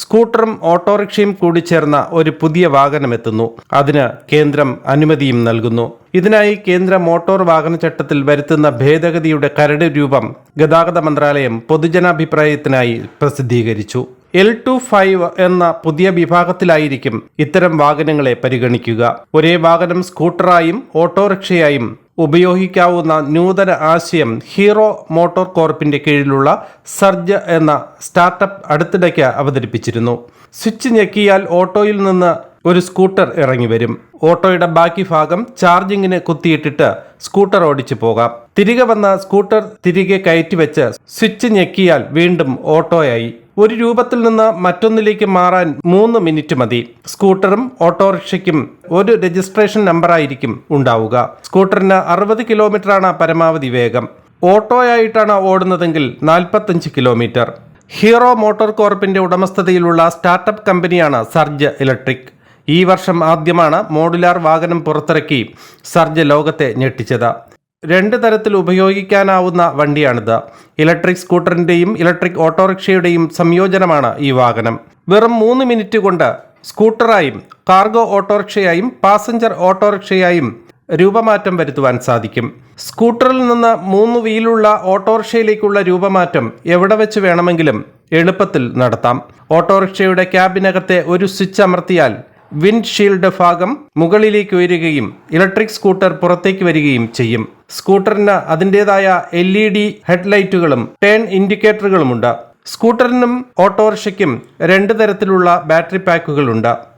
സ്കൂട്ടറും ഓട്ടോറിക്ഷയും കൂടി ചേർന്ന ഒരു പുതിയ വാഹനം എത്തുന്നു. അതിന് കേന്ദ്രം അനുമതിയും നൽകുന്നു. ഇതിനായി കേന്ദ്ര മോട്ടോർ വാഹന ചട്ടത്തിൽ വരുത്തുന്ന ഭേദഗതിയുടെ കരട് രൂപം ഗതാഗത മന്ത്രാലയം പൊതുജനാഭിപ്രായത്തിനായി പ്രസിദ്ധീകരിച്ചു. എൽ ടു ഫൈവ് എന്ന പുതിയ വിഭാഗത്തിലായിരിക്കും ഇത്തരം വാഹനങ്ങളെ പരിഗണിക്കുക. ഒരേ വാഹനം സ്കൂട്ടറായും ഓട്ടോറിക്ഷയായും ഉപയോഗിക്കാവുന്ന നൂതന ആശയം ഹീറോ മോട്ടോർ കോർപ്പിന്റെ കീഴിലുള്ള സർജ എന്ന സ്റ്റാർട്ടപ്പ് അടുത്തിടയ്ക്ക് അവതരിപ്പിച്ചിരുന്നു. സ്വിച്ച് ഞെക്കിയാൽ ഓട്ടോയിൽ നിന്ന് ഒരു സ്കൂട്ടർ ഇറങ്ങി വരും ഓട്ടോയുടെ ബാക്കി ഭാഗം ചാർജിങ്ങിന് കുത്തിയിട്ടിട്ട് സ്കൂട്ടർ ഓടിച്ചു പോകാം. തിരികെ വന്ന സ്കൂട്ടർ തിരികെ കയറ്റി വെച്ച് സ്വിച്ച് ഞെക്കിയാൽ വീണ്ടും ഓട്ടോയായി. ഒരു രൂപത്തിൽ നിന്ന് മറ്റൊന്നിലേക്ക് മാറാൻ മൂന്ന് മിനിറ്റ് മതി. സ്കൂട്ടറും ഓട്ടോറിക്ഷയ്ക്കും ഒരു രജിസ്ട്രേഷൻ നമ്പറായിരിക്കും ഉണ്ടാവുക. സ്കൂട്ടറിന് അറുപത് കിലോമീറ്ററാണ് പരമാവധി വേഗം. ഓട്ടോയായിട്ടാണ് ഓടുന്നതെങ്കിൽ നാൽപ്പത്തഞ്ച് കിലോമീറ്റർ. ഹീറോ മോട്ടോർ കോർപ്പിന്റെ ഉടമസ്ഥതയിലുള്ള സ്റ്റാർട്ടപ്പ് കമ്പനിയാണ് സർജ് ഇലക്ട്രിക്. ഈ വർഷം ആദ്യമാണ് മോഡുലാർ വാഹനം പുറത്തിറക്കി സർജ് ലോകത്തെ ഞെട്ടിച്ചത്. രണ്ട് തരത്തിൽ ഉപയോഗിക്കാനാവുന്ന വണ്ടിയാണിത്. ഇലക്ട്രിക് സ്കൂട്ടറിന്റെയും ഇലക്ട്രിക് ഓട്ടോറിക്ഷയുടെയും സംയോജനമാണ് ഈ വാഹനം. വെറും മൂന്ന് മിനിറ്റ് കൊണ്ട് സ്കൂട്ടറായും കാർഗോ ഓട്ടോറിക്ഷയായും പാസഞ്ചർ ഓട്ടോറിക്ഷയായും രൂപമാറ്റം വരുത്തുവാൻ സാധിക്കും. സ്കൂട്ടറിൽ നിന്ന് മൂന്ന് വീലുള്ള ഓട്ടോറിക്ഷയിലേക്കുള്ള രൂപമാറ്റം എവിടെ വെച്ച് വേണമെങ്കിലും എളുപ്പത്തിൽ നടത്താം. ഓട്ടോറിക്ഷയുടെ ക്യാബിനകത്തെ ഒരു സ്വിച്ച് അമർത്തിയാൽ വിൻഡ്ഷീൽഡ് ഭാഗം മുകളിലേക്ക് ഉയരുകയും ഇലക്ട്രിക് സ്കൂട്ടർ പുറത്തേക്ക് വരികയും ചെയ്യും. സ്കൂട്ടറിന് അതിന്റെതായ എൽ ഇ ഡി ഹെഡ്ലൈറ്റുകളും ടേൺ ഇൻഡിക്കേറ്ററുകളുമുണ്ട്. സ്കൂട്ടറിനും ഓട്ടോറിക്ഷയ്ക്കും രണ്ട് തരത്തിലുള്ള ബാറ്ററി പാക്കുകളുണ്ട്.